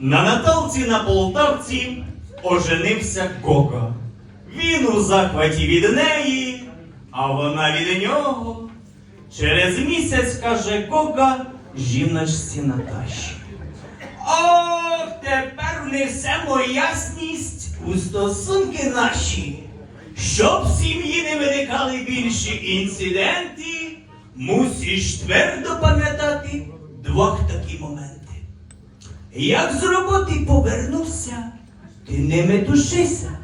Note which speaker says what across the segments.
Speaker 1: На Наталці на Полтавці оженився Гога. Він у захваті від неї, а вона від нього. Через місяць каже Гога жіночці Наташі. Ох, тепер внесемо ясність у стосунки наші. Щоб сім'ї не виникали більші інциденти, мусиш твердо пам'ятати. Як з роботи повернувся, ти не метушися.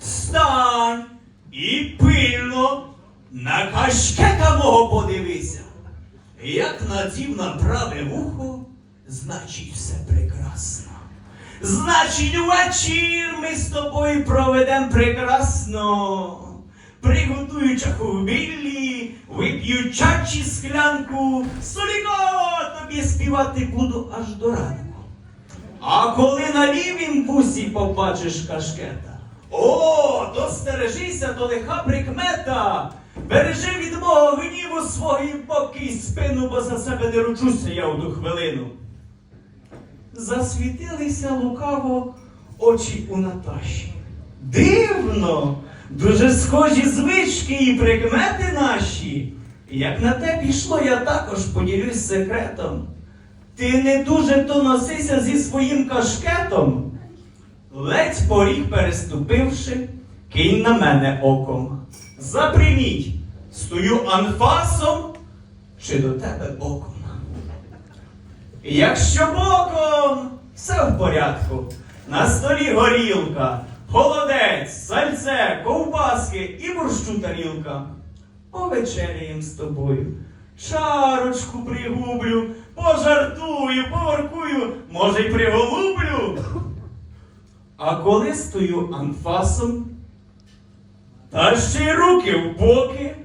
Speaker 1: Стань і пильно на кашкета мого подивися. Як надів на праве вухо, значить все прекрасно. Значить, вечір ми з тобою проведем прекрасно. Приготую чаховбіллі, вип'ю чачі склянку, соліко тобі співати буду аж до ранку. А коли на лівім вусі побачиш кашкета, о, то стережися, то лиха прикмета. Бережи від мого гніву свої боки й спину, бо за себе не ручуся я в ту хвилину. Засвітилися лукаво очі у Наташі. Дивно, дуже схожі звички і прикмети наші. Як на те пішло, я також поділюсь секретом. Ти не дуже то носися зі своїм кашкетом. Ледь поріг переступивши, кинь на мене оком. Заприміть, стою анфасом чи до тебе боком. Якщо боком, все в порядку. На столі горілка, холодець, сальце, ковбаски і борщу тарілка. Повечеряєм з тобою. Чарочку пригублю, може й приголублю. А коли стою анфасом, та ще й руки в боки,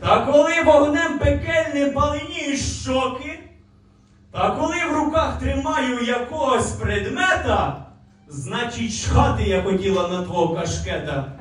Speaker 1: та коли вогнем пекельним палені щоки, та коли в руках тримаю якогось предмета, значить чхати я хотіла на твого кашкета.